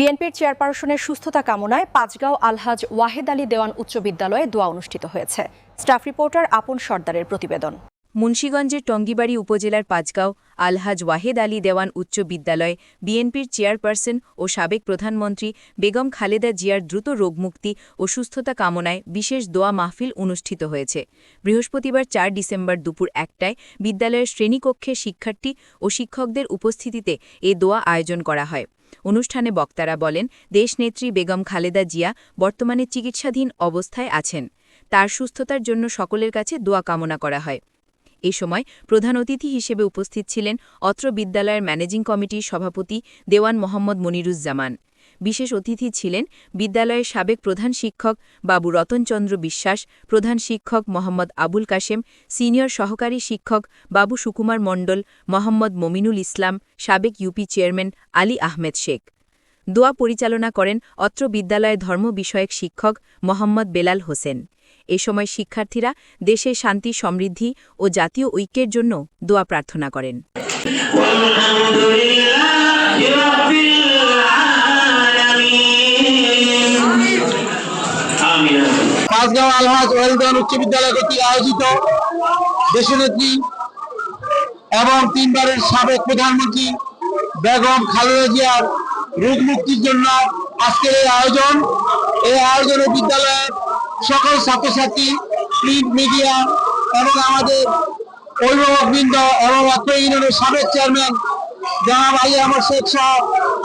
বিএনপির চেয়ারপারসনের সুস্থতা কামনায় পাঁচগাঁও আলহাজ ওয়াহেদ আলী দেওয়ান উচ্চ বিদ্যালয়ে দোয়া অনুষ্ঠিত হয়েছে। স্টাফ রিপোর্টার আপন সর্দারের প্রতিবেদন। মুন্সীগঞ্জের টঙ্গিবাড়ি উপজেলার পাঁচগাঁও আলহাজ ওয়াহেদ আলী দেওয়ান উচ্চ বিদ্যালয় বিএনপির চেয়ারপারসন ও সাবেক প্রধানমন্ত্রী বেগম খালেদা জিয়ার দ্রুত রোগমুক্তি ও সুস্থতা কামনায় বিশেষ দোয়া মাহফিল অনুষ্ঠিত হয়েছে। বৃহস্পতিবার চার ডিসেম্বর দুপুর একটায় বিদ্যালয়ের শ্রেণীকক্ষে শিক্ষার্থী ও শিক্ষকদের উপস্থিতিতে এ দোয়া আয়োজন করা হয়। অনুষ্ঠানে বক্তারা বলেন, দেশনেত্রী বেগম খালেদা জিয়া বর্তমানে চিকিৎসাধীন অবস্থায় আছেন। তার সুস্থতার জন্য সকলের কাছে দোয়া কামনা করা হয়। এ সময় প্রধান অতিথি হিসেবে উপস্থিত ছিলেন অত্র বিদ্যালয়ের ম্যানেজিং কমিটির সভাপতি দেওয়ান মোহাম্মদ মনিরুজ্জামান। বিশেষ অতিথি ছিলেন বিদ্যালয়ের সাবেক প্রধান শিক্ষক বাবু রতনচন্দ্র বিশ্বাস, প্রধান শিক্ষক মোহাম্মদ আবুল কাশেম, সিনিয়র সহকারী শিক্ষক বাবু সুকুমার মণ্ডল, মোহাম্মদ মমিনুল ইসলাম, সাবেক ইউপি চেয়ারম্যান আলী আহমেদ শেখ। দোয়া পরিচালনা করেন অত্র বিদ্যালয়ের ধর্ম বিষয়ক শিক্ষক মোহাম্মদ বেলাল হোসেন। এ সময় শিক্ষার্থীরা দেশের শান্তি, সমৃদ্ধি ও জাতীয় ঐক্যের জন্য দোয়া প্রার্থনা করেন। আলহাজ উচ্চ বিদ্যালয় কর্তৃক আয়োজিত দেশনেত্রী এবং তিনবারের সাবেক প্রধানমন্ত্রী বেগম খালেদা জিয়ার রোগ মুক্তির জন্য আজকের এই আয়োজন। এই আয়োজনে বিদ্যালয়ের সকল ছাত্রছাত্রী প্রিন্ট মিডিয়া এবং আমাদের অভিভাবকবৃন্দ এবং অত্র ইউনিয়নের সাবেক চেয়ারম্যান জনাব আলী আমার শেখ সহ,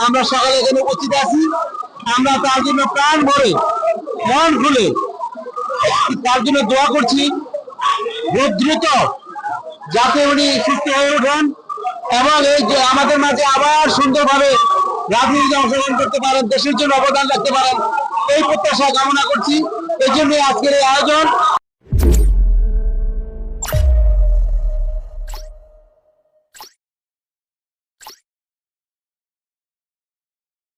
আমরা সকালে এখানে উপস্থিত আছি। আমরা তার জন্য প্রাণ ভরে, মন খুলে, তার জন্য দোয়া করছি খুব দ্রুত যাতে উনি সুস্থ হয়ে ওঠেন এবং এই যে আমাদের মাঝে আবার সুন্দরভাবে রাজনীতিতে অংশগ্রহণ করতে পারেন, দেশের জন্য অবদান রাখতে পারেন, এই প্রত্যাশা কামনা করছি। এই জন্য আজকের এই আয়োজন